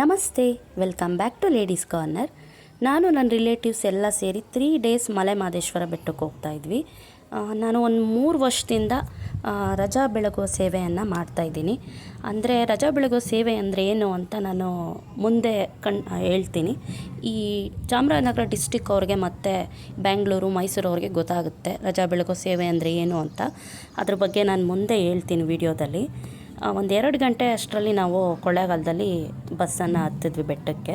ನಮಸ್ತೆ welcome back to ladies corner ನಾನು ನನ್ನ ರಿಲೇಟಿವ್ಸ್ ಎಲ್ಲ ಸೇರಿ ತ್ರೀ ಡೇಸ್ ಮಲೆ ಮಾದೇಶ್ವರ ಬೆಟ್ಟಕ್ಕೆ ಹೋಗ್ತಾ ಇದ್ವಿ. ನಾನು ಒಂದು ಮೂರು ವರ್ಷದಿಂದ ರಜಾ ಬೆಳಗೋ ಸೇವೆಯನ್ನು ಮಾಡ್ತಾಯಿದ್ದೀನಿ ಅಂದರೆ ರಜಾ ಬೆಳಗೋ ಸೇವೆ ಅಂದರೆ ಏನು ಅಂತ ನಾನು ಮುಂದೆ ಕಣ್ ಹೇಳ್ತೀನಿ. ಈ ಚಾಮರಾಜನಗರ ಡಿಸ್ಟಿಕ್ ಅವ್ರಿಗೆ ಮತ್ತು ಬ್ಯಾಂಗ್ಳೂರು ಮೈಸೂರು ಅವ್ರಿಗೆ ಗೊತ್ತಾಗುತ್ತೆ ರಜಾ ಬೆಳಗೋ ಸೇವೆ ಅಂದರೆ ಏನು ಅಂತ. ಅದ್ರ ಬಗ್ಗೆ ನಾನು ಮುಂದೆ ಹೇಳ್ತೀನಿ ವಿಡಿಯೋದಲ್ಲಿ. ಒಂದು ಎರಡು ಗಂಟೆ ಅಷ್ಟರಲ್ಲಿ ನಾವು ಕೊಳ್ಳೇಗಾಲದಲ್ಲಿ ಬಸ್ಸನ್ನು ಹತ್ತಿದ್ವಿ ಬೆಟ್ಟಕ್ಕೆ.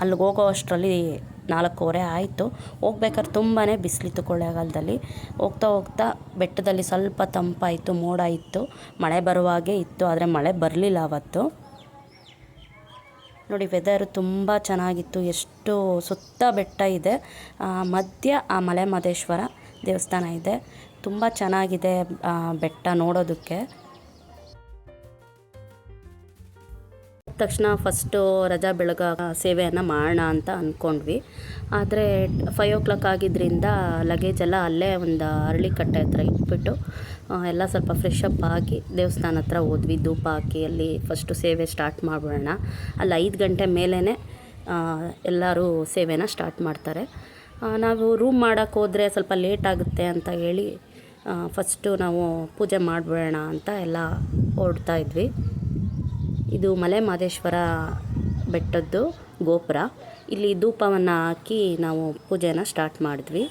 ಅಲ್ಲಿಗೆ ಹೋಗೋ ಅಷ್ಟರಲ್ಲಿ ನಾಲ್ಕೂವರೆ ಆಯಿತು. ಹೋಗ್ಬೇಕಾದ್ರೆ ತುಂಬಾ ಬಿಸಿಲಿತ್ತು ಕೊಳ್ಳೇಗಾಲದಲ್ಲಿ. ಹೋಗ್ತಾ ಹೋಗ್ತಾ ಬೆಟ್ಟದಲ್ಲಿ ಸ್ವಲ್ಪ ತಂಪಾಯಿತು ಮೋಡ ಇತ್ತು ಮಳೆ ಬರುವಾಗೆ ಇತ್ತು, ಆದರೆ ಮಳೆ ಬರಲಿಲ್ಲ ಅವತ್ತು. ನೋಡಿ ವೆದರ್ ತುಂಬ ಚೆನ್ನಾಗಿತ್ತು. ಎಷ್ಟು ಸುತ್ತ ಬೆಟ್ಟ ಇದೆ. ಮಧ್ಯ ಆ ಮಲೆ ಮಹದೇಶ್ವರ ದೇವಸ್ಥಾನ ಇದೆ. ತುಂಬ ಚೆನ್ನಾಗಿದೆ ಬೆಟ್ಟ ನೋಡೋದಕ್ಕೆ. ತಕ್ಷಣ ಫಸ್ಟು ರಜಾ ಬೆಳಗ ಸೇವೆಯನ್ನು ಮಾಡೋಣ ಅಂತ ಅಂದ್ಕೊಂಡ್ವಿ ಆದರೆ ಫೈವ್ ಓ ಕ್ಲಾಕ್ ಆಗಿದ್ದರಿಂದ ಲಗೇಜ್ ಎಲ್ಲ ಅಲ್ಲೇ ಒಂದು ಅರಳಿಕಟ್ಟೆ ಹತ್ರ ಇಟ್ಬಿಟ್ಟು ಎಲ್ಲ ಸ್ವಲ್ಪ ಫ್ರೆಶ್ ಅಪ್ ಆಗಿ ದೇವಸ್ಥಾನ ಹತ್ರ ಹೋದ್ವಿ. ಧೂಪ ಹಾಕಿ ಅಲ್ಲಿ ಫಸ್ಟು ಸೇವೆ ಸ್ಟಾರ್ಟ್ ಮಾಡ್ಬಿಡೋಣ. ಅಲ್ಲಿ ಐದು ಗಂಟೆ ಮೇಲೇ ಎಲ್ಲರೂ ಸೇವೆನ ಸ್ಟಾರ್ಟ್ ಮಾಡ್ತಾರೆ. ನಾವು ರೂಮ್ ಮಾಡೋಕ್ಕೆ ಹೋದರೆ ಸ್ವಲ್ಪ ಲೇಟ್ ಆಗುತ್ತೆ ಅಂತ ಹೇಳಿ ಫಸ್ಟು ನಾವು ಪೂಜೆ ಮಾಡಿಬಿಡೋಣ ಅಂತ ಎಲ್ಲ ಹೊರಡ್ತಾ ಇದ್ವಿ. ಇದು ಮಲೆ ಮಹದೇಶ್ವರ ಬೆಟ್ಟದ್ದು ಗೋಪುರ. ಇಲ್ಲಿ ಧೂಪವನ್ನು ಹಾಕಿ ನಾವು ಪೂಜೆನ ಸ್ಟಾರ್ಟ್ ಮಾಡಿದ್ವಿ.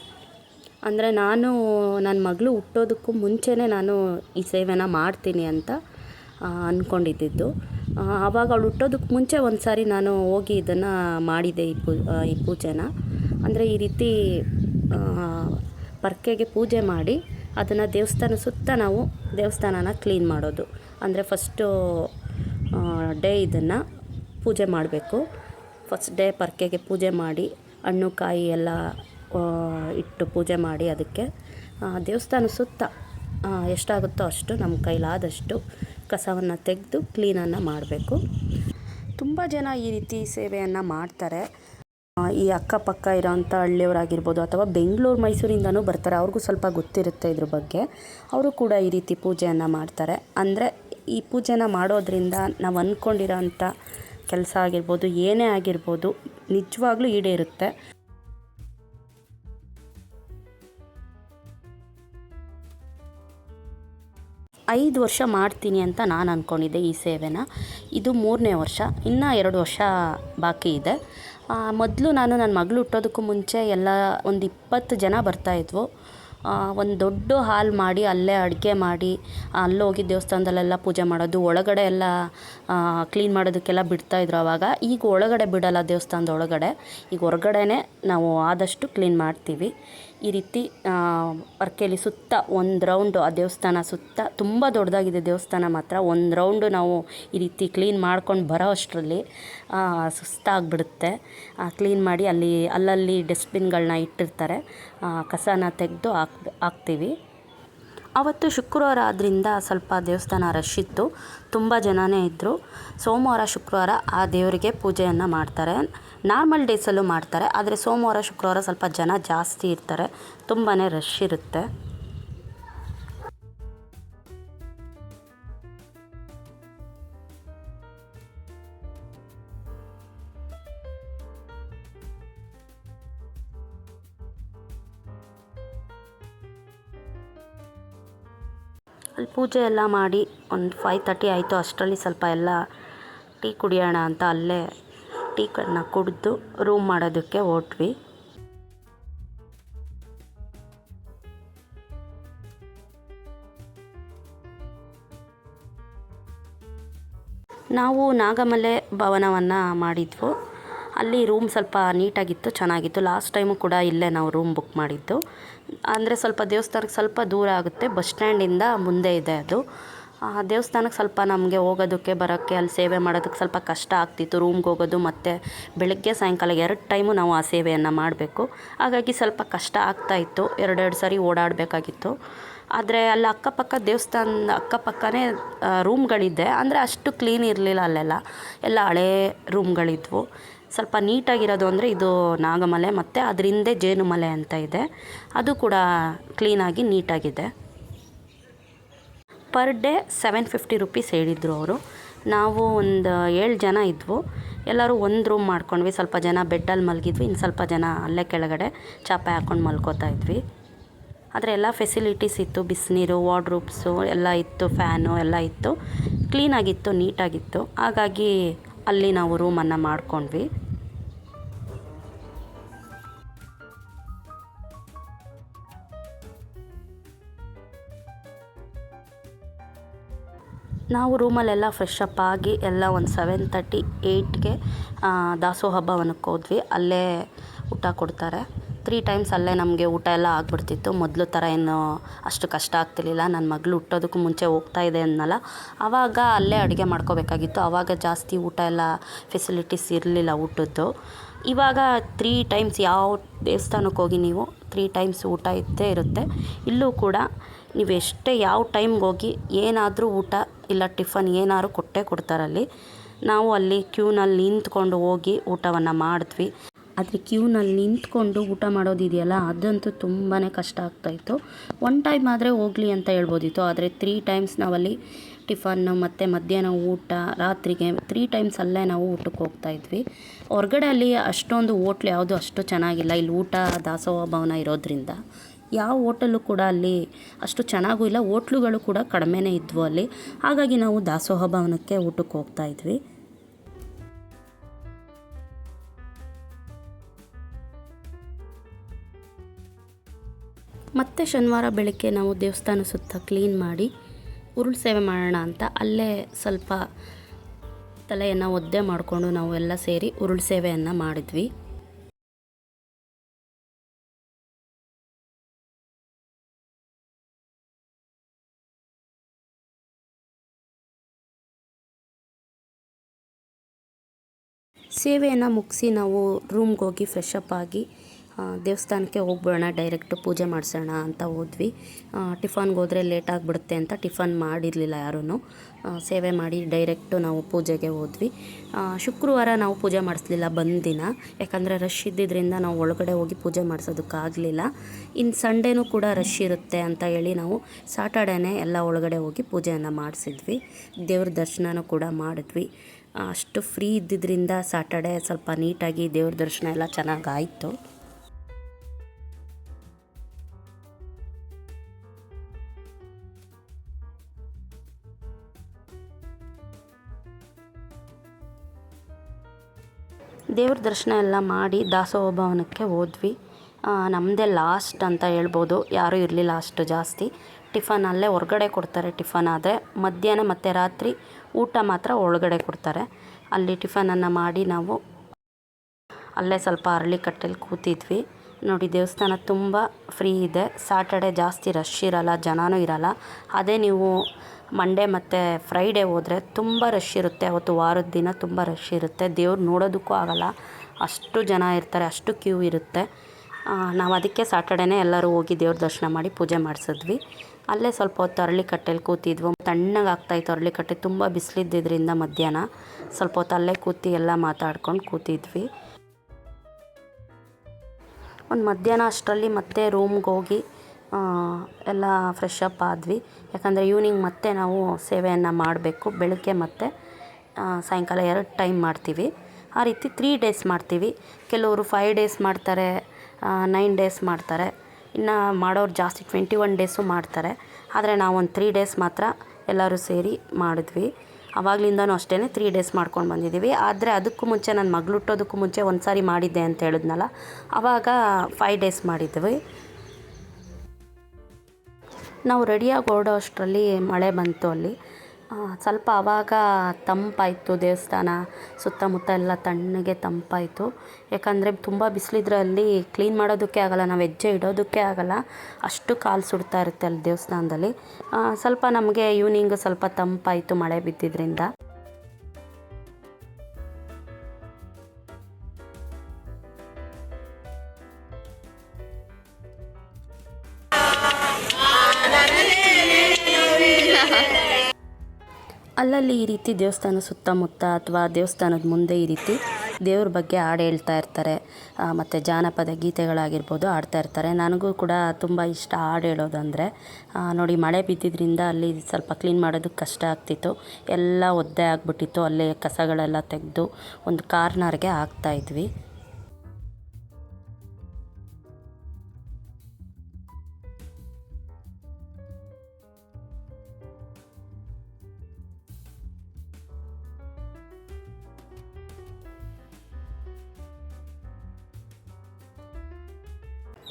ಅಂದರೆ ನಾನು ನನ್ನ ಮಗಳು ಹುಟ್ಟೋದಕ್ಕೂ ಮುಂಚೆನೇ ನಾನು ಈ ಸೇವೆನ ಮಾಡ್ತೀನಿ ಅಂತ ಅಂದ್ಕೊಂಡಿದ್ದು ಅಂದ್ಕೊಂಡಿದ್ದಿದ್ದು ಆವಾಗ ಅವಳು ಹುಟ್ಟೋದಕ್ಕೆ ಮುಂಚೆ ಒಂದು ಸಾರಿ ನಾನು ಹೋಗಿ ಇದನ್ನು ಮಾಡಿದೆ ಈ ಪೂ ಈ ಪೂಜೆನ. ಅಂದರೆ ಈ ರೀತಿ ಪರ್ಕೆಗೆ ಪೂಜೆ ಮಾಡಿ ಅದನ್ನು ದೇವಸ್ಥಾನ ಸುತ್ತ ನಾವು ದೇವಸ್ಥಾನನ ಕ್ಲೀನ್ ಮಾಡೋದು. ಅಂದರೆ ಫಸ್ಟು ಡೇ ಇದನ್ನು ಪೂಜೆ ಮಾಡಬೇಕು. ಫಸ್ಟ್ ಡೇ ಪರ್ಕೆಗೆ ಪೂಜೆ ಮಾಡಿ, ಹಣ್ಣು, ಕಾಯಿ ಎಲ್ಲ ಇಟ್ಟು ಪೂಜೆ ಮಾಡಿ ಅದಕ್ಕೆ. ದೇವಸ್ಥಾನ ಸುತ್ತ ಎಷ್ಟಾಗುತ್ತೋ ಅಷ್ಟು ನಮ್ಮ ಕೈಲಾದಷ್ಟು ಕಸವನ್ನು ತೆಗೆದು ಕ್ಲೀನನ್ನು ಮಾಡಬೇಕು. ತುಂಬ ಜನ ಈ ರೀತಿ ಸೇವೆಯನ್ನು ಮಾಡ್ತಾರೆ. ಈ ಅಕ್ಕಪಕ್ಕ ಇರೋಂಥ ಹಳ್ಳಿಯವರಾಗಿರ್ಬೋದು ಅಥವಾ ಬೆಂಗಳೂರು, ಮೈಸೂರಿಂದನೂ ಬರ್ತಾರೆ. ಅವ್ರಿಗೂ ಸ್ವಲ್ಪ ಗೊತ್ತಿರುತ್ತೆ ಇದ್ರ ಬಗ್ಗೆ. ಅವರು ಕೂಡ ಈ ರೀತಿ ಪೂಜೆಯನ್ನು ಮಾಡ್ತಾರೆ. ಅಂದರೆ ಈ ಪೂಜೆನ ಮಾಡೋದ್ರಿಂದ ನಾವು ಅಂದ್ಕೊಂಡಿರೋ ಕೆಲಸ ಆಗಿರ್ಬೋದು, ಏನೇ ಆಗಿರ್ಬೋದು, ನಿಜವಾಗ್ಲೂ ಈಡೇರುತ್ತೆ. ಐದು ವರ್ಷ ಮಾಡ್ತೀನಿ ಅಂತ ನಾನು ಅಂದ್ಕೊಂಡಿದ್ದೆ ಈ ಸೇವೆನ. ಇದು ಮೂರನೇ ವರ್ಷ, ಇನ್ನೂ ಎರಡು ವರ್ಷ ಬಾಕಿ ಇದೆ. ಮೊದಲು ನಾನು ನನ್ನ ಮಗಳು ಹುಟ್ಟೋದಕ್ಕೂ ಮುಂಚೆ ಎಲ್ಲ ಒಂದು ಇಪ್ಪತ್ತು ಜನ ಬರ್ತಾಯಿದ್ವು ಒಂದು ದೊಡ್ಡ ಹಾಲ್ ಮಾಡಿ ಅಲ್ಲೇ ಅಡುಗೆ ಮಾಡಿ, ಅಲ್ಲಿ ಹೋಗಿ ದೇವಸ್ಥಾನದಲ್ಲೆಲ್ಲ ಪೂಜೆ ಮಾಡೋದು, ಒಳಗಡೆ ಎಲ್ಲ ಕ್ಲೀನ್ ಮಾಡೋದಕ್ಕೆಲ್ಲ ಬಿಡ್ತಾಯಿದ್ರು ಆವಾಗ ಈಗ ಒಳಗಡೆ ಬಿಡಲ್ಲ ದೇವಸ್ಥಾನದ ಒಳಗಡೆ. ಈಗ ಹೊರಗಡೆನೇ ನಾವು ಆದಷ್ಟು ಕ್ಲೀನ್ ಮಾಡ್ತೀವಿ. ಈ ರೀತಿ ಅರ್ಕೆಯಲ್ಲಿ ಸುತ್ತ ಒಂದು ರೌಂಡು ಆ ದೇವಸ್ಥಾನ ಸುತ್ತ ತುಂಬ ದೊಡ್ಡದಾಗಿದೆ ದೇವಸ್ಥಾನ ಮಾತ್ರ. ಒಂದು ರೌಂಡು ನಾವು ಈ ರೀತಿ ಕ್ಲೀನ್ ಮಾಡ್ಕೊಂಡು ಬರೋ ಅಷ್ಟರಲ್ಲಿ ಸುಸ್ತಾಗ್ಬಿಡುತ್ತೆ. ಕ್ಲೀನ್ ಮಾಡಿ ಅಲ್ಲಿ, ಅಲ್ಲಲ್ಲಿ ಡಸ್ಟ್ಬಿನ್ಗಳನ್ನ ಇಟ್ಟಿರ್ತಾರೆ. ಕಸನ ತೆಗೆದು ಹಾಕ್, ಹಾಕ್ತೀವಿ. ಅವತ್ತು ಶುಕ್ರವಾರ ಆದ್ದರಿಂದ ಸ್ವಲ್ಪ ದೇವಸ್ಥಾನ ರಶ್ ಇತ್ತು. ತುಂಬ ಜನನೇ ಇದ್ದರು ಸೋಮವಾರ, ಶುಕ್ರವಾರ ಆ ದೇವರಿಗೆ ಪೂಜೆಯನ್ನು ಮಾಡ್ತಾರೆ. ನಾರ್ಮಲ್ ಡೇಸಲ್ಲೂ ಮಾಡ್ತಾರೆ. ಆದರೆ ಸೋಮವಾರ, ಶುಕ್ರವಾರ ಸ್ವಲ್ಪ ಜನ ಜಾಸ್ತಿ ಇರ್ತಾರೆ. ತುಂಬಾ ರಶ್ ಇರುತ್ತೆ. ಪೂಜೆ ಎಲ್ಲ ಮಾಡಿ ಒಂದು ಫೈವ್ ತರ್ಟಿ ಆಯಿತು, ಅಷ್ಟರಲ್ಲಿ ಸ್ವಲ್ಪ ಎಲ್ಲ ಟೀ ಕುಡಿಯೋಣ ಅಂತ ಅಲ್ಲೇ ಟೀ ಕುಡಿದು ರೂಮ್ ಮಾಡೋದಕ್ಕೆ ಹೋಟ್ವಿ. ನಾವು ನಾಗಮಲೆ ಭವನವನ್ನು ಮಾಡಿದ್ವು. ಅಲ್ಲಿ ರೂಮ್ ಸ್ವಲ್ಪ ನೀಟಾಗಿತ್ತು, ಚೆನ್ನಾಗಿತ್ತು. ಲಾಸ್ಟ್ ಟೈಮು ಕೂಡ ಇಲ್ಲೇ ನಾವು ರೂಮ್ ಬುಕ್ ಮಾಡಿದ್ದು. ಅಂದರೆ ಸ್ವಲ್ಪ ದೇವಸ್ಥಾನಕ್ಕೆ ಸ್ವಲ್ಪ ದೂರ ಆಗುತ್ತೆ, ಬಸ್ ಸ್ಟ್ಯಾಂಡಿಂದ ಮುಂದೆ ಇದೆ ಅದು. ದೇವಸ್ಥಾನಕ್ಕೆ ಸ್ವಲ್ಪ ನಮಗೆ ಹೋಗೋದಕ್ಕೆ, ಬರೋಕ್ಕೆ, ಅಲ್ಲಿ ಸೇವೆ ಮಾಡೋದಕ್ಕೆ ಸ್ವಲ್ಪ ಕಷ್ಟ ಆಗ್ತಿತ್ತು. ರೂಮ್ಗೆ ಹೋಗೋದು ಮತ್ತು ಬೆಳಗ್ಗೆ, ಸಾಯಂಕಾಲ ಎರಡು ಟೈಮು ನಾವು ಆ ಸೇವೆಯನ್ನು ಮಾಡಬೇಕು. ಹಾಗಾಗಿ ಸ್ವಲ್ಪ ಕಷ್ಟ ಆಗ್ತಾಯಿತ್ತು ಎರಡೆರಡು ಸಾರಿ ಓಡಾಡಬೇಕಾಗಿತ್ತು. ಆದರೆ ಅಲ್ಲಿ ಅಕ್ಕಪಕ್ಕ ದೇವಸ್ಥಾನ ಅಕ್ಕಪಕ್ಕನೇ ರೂಮ್ಗಳಿದ್ದೆ ಅಂದರೆ ಅಷ್ಟು ಕ್ಲೀನ್ ಇರಲಿಲ್ಲ ಅಲ್ಲೆಲ್ಲ. ಎಲ್ಲ ಹಳೇ ರೂಮ್ಗಳಿದ್ವು ಸ್ವಲ್ಪ ನೀಟಾಗಿರೋದು ಅಂದರೆ ಇದು ನಾಗಮಲೆ ಮತ್ತು ಅದ್ರ ಹಿಂದೆ ಜೇನುಮಲೆ ಅಂತ ಇದೆ. ಅದು ಕೂಡ ಕ್ಲೀನಾಗಿ ನೀಟಾಗಿದೆ. Per day seven fifty rupees ಹೇಳಿದರು ಅವರು. ನಾವು ಒಂದು ಏಳು ಜನ ಇದ್ವು. ಎಲ್ಲರೂ ಒಂದು ರೂಮ್ ಮಾಡ್ಕೊಂಡ್ವಿ. ಸ್ವಲ್ಪ ಜನ ಬೆಡ್ಡಲ್ಲಿ ಮಲಗಿದ್ವಿ. ಇನ್ನು ಸ್ವಲ್ಪ ಜನ ಅಲ್ಲೇ ಕೆಳಗಡೆ ಚಾಪೆ ಹಾಕ್ಕೊಂಡು ಮಲ್ಕೋತಾ ಇದ್ವಿ. ಆದರೆ ಎಲ್ಲ ಫೆಸಿಲಿಟೀಸ್ ಇತ್ತು. ಬಿಸಿನೀರು ವಾರ್ಡ್ರೂಬ್ಸು ಎಲ್ಲ ಇತ್ತು ಫ್ಯಾನು ಎಲ್ಲ ಇತ್ತು. ಕ್ಲೀನಾಗಿತ್ತು ನೀಟಾಗಿತ್ತು. ಹಾಗಾಗಿ ಅಲ್ಲಿ ನಾವು ರೂಮನ್ನು ಮಾಡ್ಕೊಂಡ್ವಿ. ನಾವು ರೂಮಲ್ಲೆಲ್ಲ ಫ್ರೆಶ್ ಅಪ್ ಆಗಿ ಎಲ್ಲ ಒಂದು ಸೆವೆನ್ ತರ್ಟಿ ಏಯ್ಟ್ಗೆ ದಾಸೋಹ ಭವನಕ್ಕೆ ಹೋದ್ವಿ. ಅಲ್ಲೇ ಊಟ ಕೊಡ್ತಾರೆ. ತ್ರೀ ಟೈಮ್ಸ್ ಅಲ್ಲೇ ನಮಗೆ ಊಟ ಎಲ್ಲ ಆಗಿಬಿಡ್ತಿತ್ತು. ಮೊದಲು ಥರ ಏನು ಅಷ್ಟು ಕಷ್ಟ ಆಗ್ತಿರ್ಲಿಲ್ಲ. ನನ್ನ ಮಗಳು ಹುಟ್ಟೋದಕ್ಕೂ ಮುಂಚೆ ಹೋಗ್ತಾ ಇದೆ ಅನ್ನಲ್ಲ ಆವಾಗ ಅಲ್ಲೇ ಅಡುಗೆ ಮಾಡ್ಕೋಬೇಕಾಗಿತ್ತು. ಆವಾಗ ಜಾಸ್ತಿ ಊಟ ಎಲ್ಲ ಫೆಸಿಲಿಟೀಸ್ ಇರಲಿಲ್ಲ ಊಟದ್ದು. ಇವಾಗ ತ್ರೀ ಟೈಮ್ಸ್ ಯಾವ ದೇವಸ್ಥಾನಕ್ಕೆ ಹೋಗಿ ನೀವು ತ್ರೀ ಟೈಮ್ಸ್ ಊಟ ಇದ್ದೇ ಇರುತ್ತೆ. ಇಲ್ಲೂ ಕೂಡ ನೀವು ಎಷ್ಟೇ ಯಾವ ಟೈಮ್ಗೆ ಹೋಗಿ ಏನಾದರೂ ಊಟ ಇಲ್ಲ ಟಿಫನ್ ಏನಾದ್ರೂ ಕೊಟ್ಟೇ ಕೊಡ್ತಾರಲ್ಲಿ. ನಾವು ಅಲ್ಲಿ ಕ್ಯೂನಲ್ಲಿ ನಿಂತ್ಕೊಂಡು ಹೋಗಿ ಊಟವನ್ನು ಮಾಡಿದ್ವಿ. ಆದರೆ ಕ್ಯೂನಲ್ಲಿ ನಿಂತ್ಕೊಂಡು ಊಟ ಮಾಡೋದಿದೆಯಲ್ಲ, ಅದಂತೂ ತುಂಬಾ ಕಷ್ಟ ಆಗ್ತಾಯಿತ್ತು. ಒನ್ ಟೈಮ್ ಆದರೆ ಹೋಗಲಿ ಅಂತ ಹೇಳ್ಬೋದಿತ್ತು, ಆದರೆ ತ್ರೀ ಟೈಮ್ಸ್ ನಾವಲ್ಲಿ ಟಿಫನ್ನು ಮತ್ತು ಮಧ್ಯಾಹ್ನ ಊಟ, ರಾತ್ರಿಗೆ ತ್ರೀ ಟೈಮ್ಸ್ ಅಲ್ಲೇ ನಾವು ಊಟಕ್ಕೆ ಹೋಗ್ತಾ ಇದ್ವಿ ಹೊರ್ಗಡೆ ಅಲ್ಲಿ ಅಷ್ಟೊಂದು ಹೋಟ್ಲ್ ಯಾವುದು ಅಷ್ಟು ಚೆನ್ನಾಗಿಲ್ಲ, ಇಲ್ಲಿ ಊಟ ದಾಸೋಹ ಭವನ ಇರೋದ್ರಿಂದ. ಯಾವ ಹೋಟೆಲ್ಲು ಕೂಡ ಅಲ್ಲಿ ಅಷ್ಟು ಚೆನ್ನಾಗೂ ಇಲ್ಲ, ಹೋಟ್ಲುಗಳು ಕೂಡ ಕಡಿಮೆನೇ ಇದ್ವು ಅಲ್ಲಿ. ಹಾಗಾಗಿ ನಾವು ದಾಸೋಹ ಭವನಕ್ಕೆ ಊಟಕ್ಕೆ ಹೋಗ್ತಾ ಮತ್ತೆ ಶನಿವಾರ ಬೆಳಗ್ಗೆ ನಾವು ದೇವಸ್ಥಾನ ಸುತ್ತ ಕ್ಲೀನ್ ಮಾಡಿ ಉರುಳು ಸೇವೆ ಮಾಡೋಣ ಅಂತ ಅಲ್ಲೇ ಸ್ವಲ್ಪ ತಲೆಯನ್ನು ಒದ್ದೆ ಮಾಡಿಕೊಂಡು ನಾವು ಎಲ್ಲ ಸೇರಿ ಉರುಳು ಸೇವೆಯನ್ನು ಮಾಡಿದ್ವಿ. ಸೇವೆಯನ್ನು ಮುಗಿಸಿ ನಾವು ರೂಮ್ಗೆ ಹೋಗಿ ಫ್ರೆಶ್ ಅಪ್ ಆಗಿ ದೇವಸ್ಥಾನಕ್ಕೆ ಹೋಗ್ಬಿಡೋಣ, ಡೈರೆಕ್ಟು ಪೂಜೆ ಮಾಡಿಸೋಣ ಅಂತ ಹೋದ್ವಿ. ಟಿಫನ್ಗೆ ಹೋದರೆ ಲೇಟ್ ಆಗಿಬಿಡುತ್ತೆ ಅಂತ ಟಿಫನ್ ಮಾಡಿರಲಿಲ್ಲ ಯಾರೂ ಸೇವೆ ಮಾಡಿ ಡೈರೆಕ್ಟು ನಾವು ಪೂಜೆಗೆ ಹೋದ್ವಿ. ಶುಕ್ರವಾರ ನಾವು ಪೂಜೆ ಮಾಡಿಸ್ಲಿಲ್ಲ ಬಂದ ದಿನ ಯಾಕಂದರೆ ರಶ್ ಇದ್ದಿದ್ದರಿಂದ ನಾವು ಒಳಗಡೆ ಹೋಗಿ ಪೂಜೆ ಮಾಡಿಸೋದಕ್ಕಾಗಲಿಲ್ಲ. ಇನ್ನು ಸಂಡೇನೂ ಕೂಡ ರಶ್ ಇರುತ್ತೆ ಅಂತ ಹೇಳಿ ನಾವು ಸಾಟರ್ಡೇನೇ ಎಲ್ಲ ಒಳಗಡೆ ಹೋಗಿ ಪೂಜೆಯನ್ನು ಮಾಡಿಸಿದ್ವಿ. ದೇವ್ರ ದರ್ಶನನೂ ಕೂಡ ಮಾಡಿದ್ವಿ. ಅಷ್ಟು ಫ್ರೀ ಇದ್ದಿದ್ದರಿಂದ ಸಾಟರ್ಡೆ ಸ್ವಲ್ಪ ನೀಟಾಗಿ ದೇವ್ರ ದರ್ಶನ ಎಲ್ಲ ಚೆನ್ನಾಗಿ ದೇವ್ರ ದರ್ಶನ ಎಲ್ಲ ಮಾಡಿ ದಾಸೋಹ ಭವನಕ್ಕೆ ಹೋದ್ವಿ ನಮ್ಮದೇ ಲಾಸ್ಟ್ ಅಂತ ಹೇಳ್ಬೋದು. ಯಾರೂ ಇರಲಿಲ್ಲ ಅಷ್ಟು ಜಾಸ್ತಿ. ಟಿಫನ್ ಅಲ್ಲೇ ಹೊರಗಡೆ ಕೊಡ್ತಾರೆ ಟಿಫನ್, ಆದರೆ ಮಧ್ಯಾಹ್ನ ಮತ್ತು ರಾತ್ರಿ ಊಟ ಮಾತ್ರ ಒಳಗಡೆ ಕೊಡ್ತಾರೆ. ಅಲ್ಲಿ ಟಿಫನನ್ನು ಮಾಡಿ ನಾವು ಅಲ್ಲೇ ಸ್ವಲ್ಪ ಅರಳಿಕಟ್ಟೆಲಿ ಕೂತಿದ್ವಿ. ನೋಡಿ, ದೇವಸ್ಥಾನ ತುಂಬ ಫ್ರೀ ಇದೆ. ಸ್ಯಾಟರ್ಡೆ ಜಾಸ್ತಿ ರಶ್ ಇರಲ್ಲ, ಜನನೂ ಇರಲ್ಲ. ಅದೇ ನೀವು ಮಂಡೇ ಮತ್ತು ಫ್ರೈಡೇ ಹೋದರೆ ತುಂಬ ರಶ್ ಇರುತ್ತೆ. ಅವತ್ತು ವಾರದ ದಿನ ತುಂಬ ರಶ್ ಇರುತ್ತೆ. ದೇವ್ರು ನೋಡೋದಕ್ಕೂ ಆಗಲ್ಲ. ಅಷ್ಟು ಜನ ಇರ್ತಾರೆ, ಅಷ್ಟು ಕ್ಯೂ ಇರುತ್ತೆ. ನಾವು ಅದಕ್ಕೆ ಸಾಟರ್ಡೇನೇ ಎಲ್ಲರೂ ಹೋಗಿ ದೇವ್ರ ದರ್ಶನ ಮಾಡಿ ಪೂಜೆ ಮಾಡಿಸಿದ್ವಿ. ಅಲ್ಲೇ ಸ್ವಲ್ಪ ಹೊತ್ತು ಅರಳಿಕಟ್ಟೆಲಿ ಕೂತಿದ್ವು. ತಣ್ಣಗೆ ಆಗ್ತಾಯಿತ್ತು ಅರಳಿಕಟ್ಟೆ, ತುಂಬ ಬಿಸಿಲಿದ್ದಿದ್ದರಿಂದ ಮಧ್ಯಾಹ್ನ. ಸ್ವಲ್ಪ ಹೊತ್ತು ಅಲ್ಲೇ ಕೂತಿ ಎಲ್ಲ ಮಾತಾಡ್ಕೊಂಡು ಕೂತಿದ್ವಿ. ಒಂದು ಮಧ್ಯಾಹ್ನ ಅಷ್ಟರಲ್ಲಿ ಮತ್ತೆ ರೂಮ್ಗೆ ಹೋಗಿ ಎಲ್ಲ ಫ್ರೆಶ್ ಅಪ್ ಆದ್ವಿ. ಯಾಕಂದರೆ ಈವ್ನಿಂಗ್ ಮತ್ತೆ ನಾವು ಸೇವೆಯನ್ನು ಮಾಡಬೇಕು, ಬೆಳಗ್ಗೆ ಮತ್ತು ಸಾಯಂಕಾಲ ಎರಡು ಟೈಮ್ ಮಾಡ್ತೀವಿ. ಆ ರೀತಿ ತ್ರೀ ಡೇಸ್ ಮಾಡ್ತೀವಿ. ಕೆಲವರು ಫೈವ್ ಡೇಸ್ ಮಾಡ್ತಾರೆ ನೈನ್ ಡೇಸ್ ಮಾಡ್ತಾರೆ. ಇನ್ನು ಮಾಡೋರು ಜಾಸ್ತಿ ಟ್ವೆಂಟಿ ಒನ್ ಡೇಸು ಮಾಡ್ತಾರೆ. ಆದರೆ ನಾವು ಒಂದು ತ್ರೀ ಡೇಸ್ ಮಾತ್ರ ಎಲ್ಲರೂ ಸೇರಿ ಮಾಡಿದ್ವಿ. ಆವಾಗಲಿಂದನೂ ಅಷ್ಟೇ ತ್ರೀ ಡೇಸ್ ಮಾಡ್ಕೊಂಡು ಬಂದಿದ್ದೀವಿ ಆದರೆ ಅದಕ್ಕೂ ಮುಂಚೆ ನನ್ನ ಮಗಳು ಹುಟ್ಟೋದಕ್ಕೂ ಮುಂಚೆ ಒಂದು ಸಾರಿ ಮಾಡಿದ್ದೆ ಅಂತ ಹೇಳಿದ್ನಲ್ಲ ಆವಾಗ ಫೈವ್ ಡೇಸ್ ಮಾಡಿದ್ವಿ. ನಾವು ರೆಡಿಯಾಗಿ ಹೊರಡೋ ಅಷ್ಟರಲ್ಲಿ ಮಳೆ ಬಂತು ಅಲ್ಲಿ. ಸ್ವಲ್ಪ ಆವಾಗ ತಂಪಾಯಿತು ದೇವಸ್ಥಾನ, ಸುತ್ತಮುತ್ತ ಎಲ್ಲ ತಣ್ಣಗೆ ತಂಪಾಯಿತು. ಯಾಕಂದರೆ ತುಂಬ ಬಿಸಿಲಿದ್ರೆ ಅಲ್ಲಿ ಕ್ಲೀನ್ ಮಾಡೋದಕ್ಕೆ ಆಗಲ್ಲ, ನಾವು ಹೆಜ್ಜೆ ಇಡೋದಕ್ಕೆ ಆಗಲ್ಲ. ಅಷ್ಟು ಕಾಲು ಸುಡ್ತಾ ಇರುತ್ತೆ ಅಲ್ಲಿ ದೇವಸ್ಥಾನದಲ್ಲಿ. ಸ್ವಲ್ಪ ನಮಗೆ ಈವ್ನಿಂಗ್ ಸ್ವಲ್ಪ ತಂಪಾಯಿತು ಮಳೆ ಬಿದ್ದಿದ್ದರಿಂದ ಅಲ್ಲಲ್ಲಿ ಈ ರೀತಿ ದೇವಸ್ಥಾನ ಸುತ್ತಮುತ್ತ ಅಥವಾ ದೇವಸ್ಥಾನದ ಮುಂದೆ ಈ ರೀತಿ ದೇವ್ರ ಬಗ್ಗೆ ಹಾಡು ಹೇಳ್ತಾ ಇರ್ತಾರೆ. ಮತ್ತು ಜಾನಪದ ಗೀತೆಗಳಾಗಿರ್ಬೋದು ಹಾಡ್ತಾ ಇರ್ತಾರೆ. ನನಗೂ ಕೂಡ ತುಂಬ ಇಷ್ಟ ಹಾಡು ಹೇಳೋದಂದರೆ ನೋಡಿ ಮಳೆ ಬಿದ್ದಿದ್ದರಿಂದ ಅಲ್ಲಿ ಸ್ವಲ್ಪ ಕ್ಲೀನ್ ಮಾಡೋದಕ್ಕೆ ಕಷ್ಟ ಆಗ್ತಿತ್ತು. ಎಲ್ಲ ಒದ್ದೆ ಆಗಿಬಿಟ್ಟಿತ್ತು. ಅಲ್ಲೇ ಕಸಗಳೆಲ್ಲ ತೆಗೆದು ಒಂದು ಕಾರ್ನರ್ಗೆ ಹಾಕ್ತಾಯಿದ್ವಿ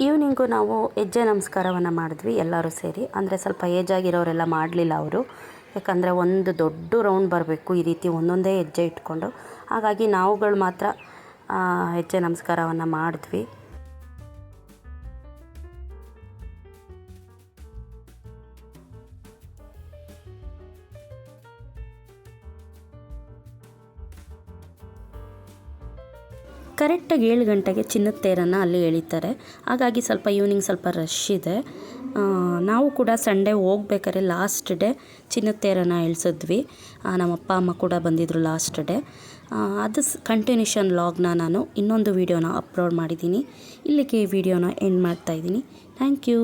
ಈವ್ನಿಂಗು ನಾವು ಹೆಜ್ಜೆ ನಮಸ್ಕಾರವನ್ನು ಮಾಡಿದ್ವಿ, ಎಲ್ಲರೂ ಸೇರಿ. ಅಂದರೆ ಸ್ವಲ್ಪ ಏಜ್ ಆಗಿರೋರೆಲ್ಲ ಮಾಡಲಿಲ್ಲ ಅವರು. ಯಾಕಂದರೆ ಒಂದು ದೊಡ್ಡ ರೌಂಡ್ ಬರಬೇಕು ಈ ರೀತಿ ಒಂದೊಂದೇ ಹೆಜ್ಜೆ ಇಟ್ಕೊಂಡು. ಹಾಗಾಗಿ ನಾವುಗಳು ಮಾತ್ರ ಹೆಜ್ಜೆ ನಮಸ್ಕಾರವನ್ನು ಮಾಡಿದ್ವಿ. ಕರೆಕ್ಟಾಗಿ ಏಳು ಗಂಟೆಗೆ ಚಿನ್ನದ ತೇರನ್ನು ಅಲ್ಲಿ ಎಳಿತಾರೆ. ಹಾಗಾಗಿ ಸ್ವಲ್ಪ ಈವ್ನಿಂಗ್ ಸ್ವಲ್ಪ ರಶ್ ಇದೆ. ನಾವು ಕೂಡ ಸಂಡೇ ಹೋಗ್ಬೇಕಾದ್ರೆ ಲಾಸ್ಟ್ ಡೇ ಚಿನ್ನದ ತೇರನ್ನು ಎಳ್ಸಿದ್ವಿ. ಆ, ನಮ್ಮ ಅಪ್ಪ ಅಮ್ಮ ಕೂಡ ಬಂದಿದ್ದರು ಲಾಸ್ಟ್ ಡೇ ಅದು ಕಂಟಿನ್ಯೂಷನ್ ಲಾಗ್ನ ನಾನು ಇನ್ನೊಂದು ವೀಡಿಯೋನ ಅಪ್ಲೋಡ್ ಮಾಡಿದ್ದೀನಿ. ಇಲ್ಲಿಗೆ ಈ ವಿಡಿಯೋನ ಎಂಡ್ ಮಾಡ್ತಾಯಿದ್ದೀನಿ ಥ್ಯಾಂಕ್ ಯು